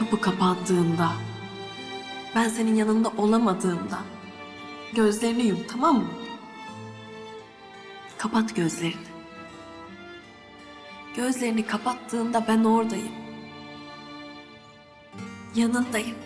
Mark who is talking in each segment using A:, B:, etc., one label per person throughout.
A: Kapı kapandığında, ben senin yanında olamadığımda gözlerini yum tamam mı? Kapat gözlerini. Gözlerini kapattığında ben oradayım. Yanındayım.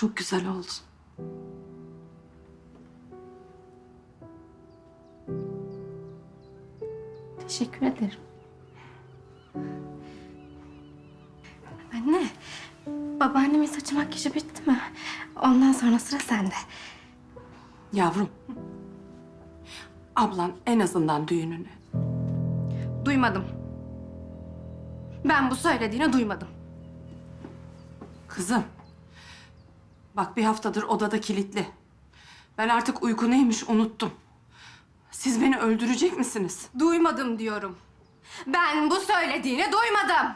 A: Çok güzel oldun.
B: Teşekkür ederim. Anne, babaannemin saçı makyajı bitti mi? Ondan sonra sıra sende.
C: Yavrum. Ablan en azından düğününü.
B: Duymadım. Ben bu söylediğini duymadım.
C: Kızım. Bak bir haftadır odada kilitli. Ben artık uyku neymiş unuttum. Siz beni öldürecek misiniz?
B: Duymadım diyorum. Ben bu söylediğini duymadım.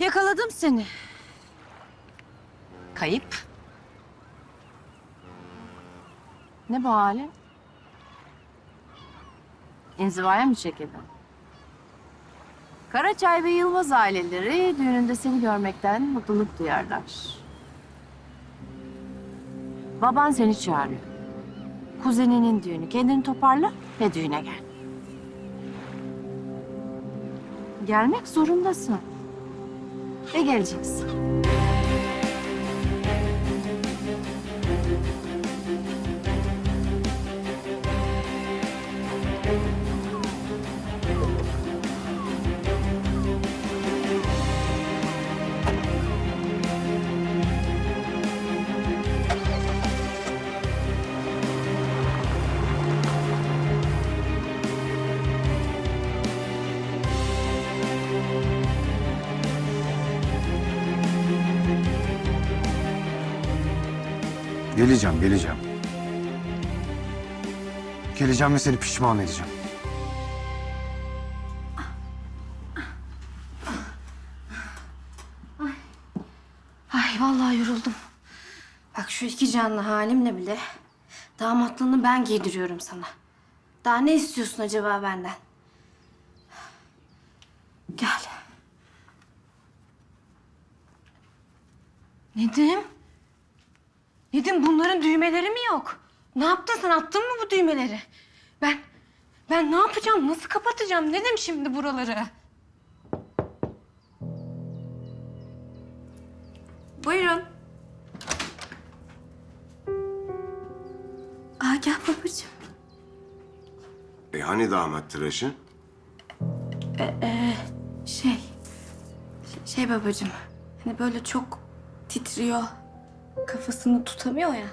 D: Yakaladım seni. Kayıp. Ne bu hali? İnzivaya mı çekildin? Karaçay ve Yılmaz aileleri düğününde seni görmekten mutluluk duyarlar. Baban seni çağırıyor. Kuzeninin düğünü. Kendini toparla ve düğüne gel. Gelmek zorundasın. Ve geleceksin.
E: Geleceğim, geleceğim. Geleceğim ve seni pişman edeceğim.
B: Ay vallahi yoruldum. Bak şu iki canlı halimle bile damatlığını ben giydiriyorum sana. Daha ne istiyorsun acaba benden? Gel. Nedim? Nedim bunların düğmeleri mi yok? Ne yaptın sen? Attın mı bu düğmeleri? Ben, ben ne yapacağım? Nasıl kapatacağım? Ne dedim şimdi buraları? Buyurun. Aa gel babacığım.
F: E hani damat tıraşı?
B: Şey, şey babacığım. Hani böyle çok titriyor. Kafasını tutamıyor ya.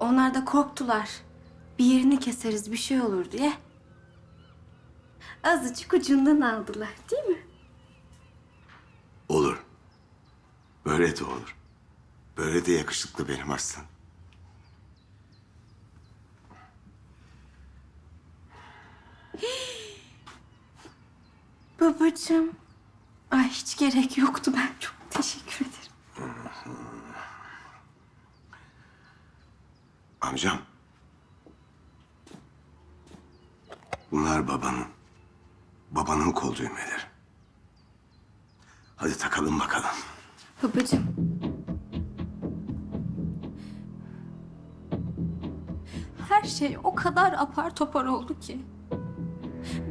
B: Onlar da korktular. Bir yerini keseriz bir şey olur diye. Azıcık ucundan aldılar değil mi?
F: Olur. Böyle de olur. Böyle de yakışıklı benim aslan.
B: Babacığım. Ay hiç gerek yoktu ben çok teşekkür ederim.
F: Amcam. Bunlar babanın. Babanın kol düğmeleri. Hadi takalım bakalım.
B: Babacığım. Her şey o kadar apar topar oldu ki.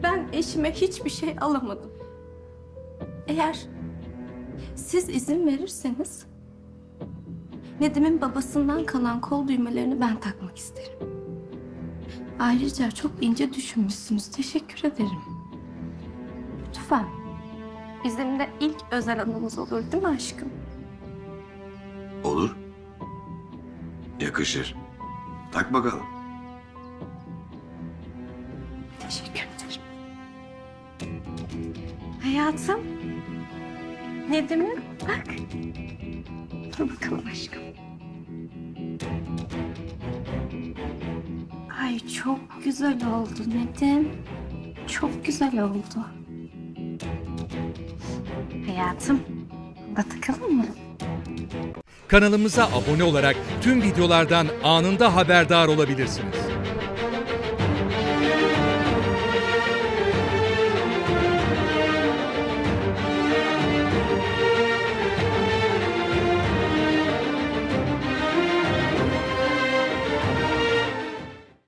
B: Ben eşime hiçbir şey alamadım. Eğer siz izin verirseniz Nedim'in babasından kalan kol düğmelerini ben takmak isterim. Ayrıca çok ince düşünmüşsünüz. Teşekkür ederim. Lütfen. Bizim de ilk özel anımız olur değil mi aşkım?
F: Olur. Yakışır. Tak bakalım.
B: Teşekkür ederim. Hayatım. Nedim'im bak. Dur bakalım aşkım. Çok güzel oldu Nedim. Çok güzel oldu. Hayatım. Da takalım mı?
G: Kanalımıza abone olarak tüm videolardan anında haberdar olabilirsiniz.